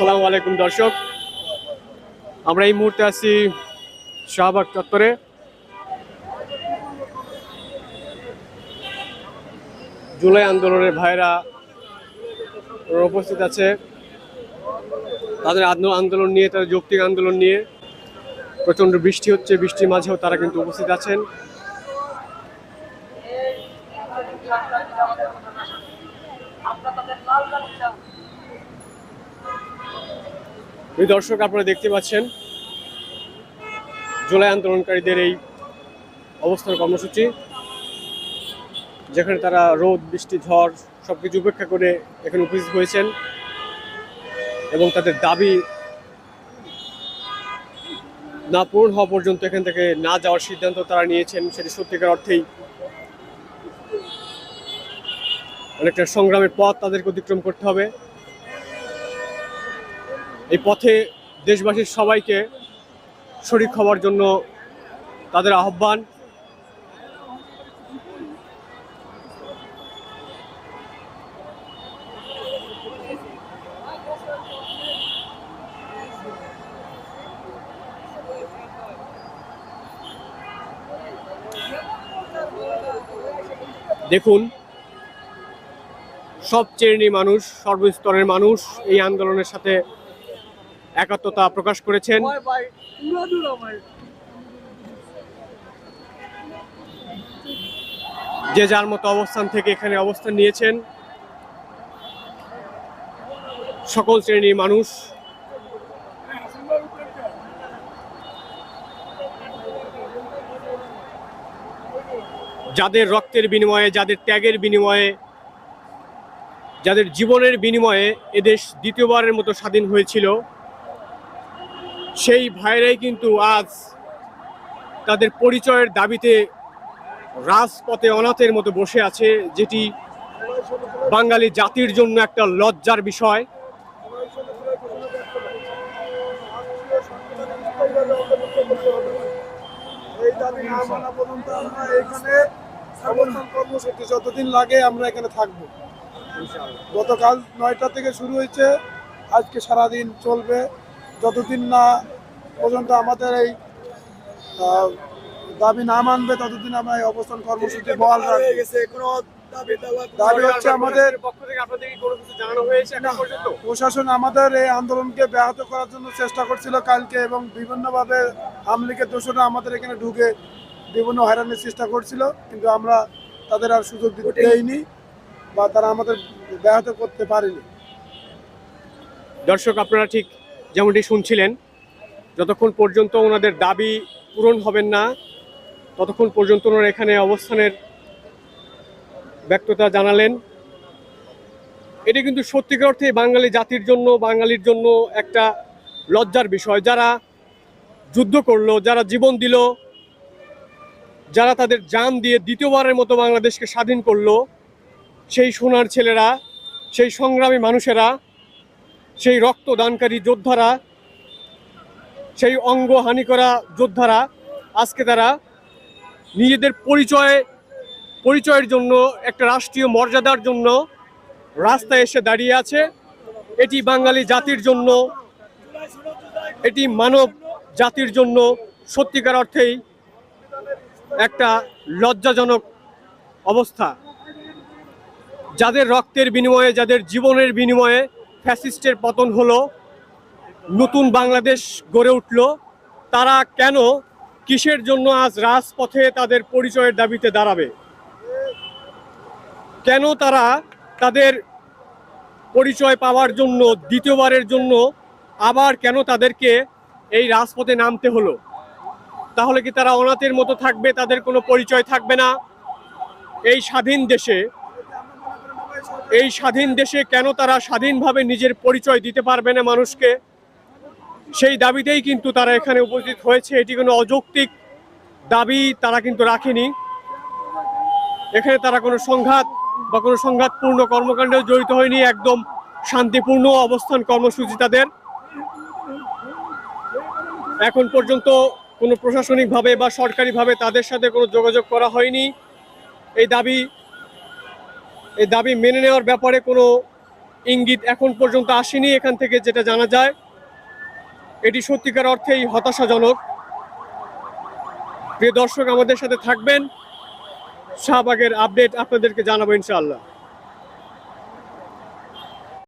আসসালামু আলাইকুম, দর্শক। আমরা এই মুহূর্তে আছি শাহবাগ চত্বরে। জুলাই আন্দোলনের ভাইরা উপস্থিত আছে। তাদের আন্দো- আন্দোলন নিয়ে, তাদের যৌক্তিক আন্দোলন নিয়ে প্রচণ্ড বৃষ্টি হচ্ছে, বৃষ্টির মাঝেও তারা কিন্তু উপস্থিত আছেন। এই দর্শক আপনারা দেখতে পাচ্ছেন, জুলাই আন্দোলনকারীদের এই অবস্থান কর্মসূচি, যেখানে তারা রোদ, বৃষ্টি, ঝড় সব কিছু উপেক্ষা করে এখানে উপস্থিত হয়েছেন এবং তাদের দাবি না পূরণ হওয়া পর্যন্ত এখান থেকে না যাওয়ার সিদ্ধান্ত তারা নিয়েছেন। সেটি সত্যিকার অর্থেই অনেকটা সংগ্রামের পথ তাদেরকে অতিক্রম করতে হবে। এই পথে দেশবাসীর সবাইকে শরিক হওয়ার জন্য তাদের আহ্বান। দেখুন, সব শ্রেণি মানুষ, সর্বস্তরের মানুষ এই আন্দোলনের সাথে একাত্মতা প্রকাশ করেছেন। যে যার মতো অবস্থান থেকে এখানে অবস্থান নিয়েছেন। সকল শ্রেণির মানুষ। যাদের রক্তের বিনিময়ে যাদের ত্যাগের বিনিময়ে যাদের জীবনের বিনিময়ে এদেশ দ্বিতীয়বারের মতো স্বাধীন হয়েছিল। সেই ভাইরাই কিন্তু আজ তাদের পরিচয়ের দাবিতে রাজপথে অনাথের মতো বসে আছে, যেটি বাঙালি জাতির জন্য একটা লজ্জার বিষয়। যতদিন লাগে আমরা এখানে থাকব। গতকাল নয়টা থেকে শুরু হয়েছে, আজকে সারাদিন চলবে। যতদিন না পর্যন্ত আমাদের এই দাবি না মানবে ততদিন আমরা এই অবস্থান কর্মসূচি বহাল রাখব। দাবি হচ্ছে আমাদের পক্ষ থেকে আপনাদের কি কোনো কিছু জানানো হয়েছে এখন প্রশাসন আমাদের এই আন্দোলনকে ব্যাহত করার জন্য চেষ্টা করছিল কালকে এবং বিভিন্নভাবে আমলিকের দোষরা আমাদের এখানে ঢুকে বিভিন্ন হয়রানির চেষ্টা করছিল কিন্তু আমরা তাদের আর সুযোগ দিতে দেইনি বা তারা আমাদের ব্যাহত করতে পারেনি। দর্শক আপনারা ঠিক যেমনটি শুনছিলেন, যতক্ষণ পর্যন্ত ওনাদের দাবি পূরণ হবেন না, ততক্ষণ পর্যন্ত ওনারা এখানে অবস্থানের ব্যক্ততা জানালেন। এটি কিন্তু সত্যিকার অর্থে বাঙালি জাতির জন্য, বাঙালির জন্য একটা লজ্জার বিষয়। যারা যুদ্ধ করল, যারা জীবন দিল, যারা তাদের জান দিয়ে দ্বিতীয়বারের মতো বাংলাদেশকে স্বাধীন করল, সেই সোনার ছেলেরা, সেই সংগ্রামী মানুষেরা সেই রক্তদানকারী যোদ্ধারা, সেই অঙ্গ হানি করা যোদ্ধারা, আজকে তারা নিজেদের পরিচয়, পরিচয়ের জন্য, একটা রাষ্ট্রীয় মর্যাদার জন্য রাস্তায় এসে দাঁড়িয়ে আছে। এটি বাঙালি জাতির জন্য, এটি মানব জাতির জন্য সত্যিকার অর্থেই একটা লজ্জাজনক অবস্থা। যাদের রক্তের বিনিময়ে, যাদের জীবনের বিনিময়ে ফ্যাসিস্টের পতন হলো, নতুন বাংলাদেশ গড়ে উঠল, তারা কেন, কিসের জন্য আজ রাজপথে তাদের পরিচয়ের দাবিতে দাঁড়াবে? কেন তারা তাদের পরিচয় পাওয়ার জন্য, দ্বিতীয়বারের জন্য আবার কেন তাদেরকে এই রাজপথে নামতে হলো? তাহলে কি তারা অনাথের মতো থাকবে, তাদের কোনো পরিচয় থাকবে না? এই স্বাধীন দেশে এই স্বাধীন দেশে কেন তারা স্বাধীনভাবে নিজের পরিচয় দিতে পারবে না মানুষকে? সেই দাবিতেই কিন্তু তারা এখানে উপস্থিত হয়েছে। এটি কোনো অযৌক্তিক দাবি তারা কিন্তু রাখেনি। এখানে তারা কোনো সংঘাত বা কোনো সংঘাতপূর্ণ কর্মকাণ্ডে জড়িত হয়নি, একদম শান্তিপূর্ণ অবস্থান কর্মসূচি তাদের। এখন পর্যন্ত কোনো প্রশাসনিকভাবে বা সরকারিভাবে তাদের সাথে কোনো যোগাযোগ করা হয়নি। এই দাবি এই দাবি মেনে নেওয়ার ব্যাপারে কোনো ইঙ্গিত এখন পর্যন্ত আসেনি এখান থেকে যেটা জানা যায়। এটি সত্যিকার অর্থেই হতাশাজনক। প্রিয় দর্শক, আমাদের সাথে থাকবেন। শাহবাগের আপডেট আপনাদেরকে জানাব ইনশাআল্লাহ।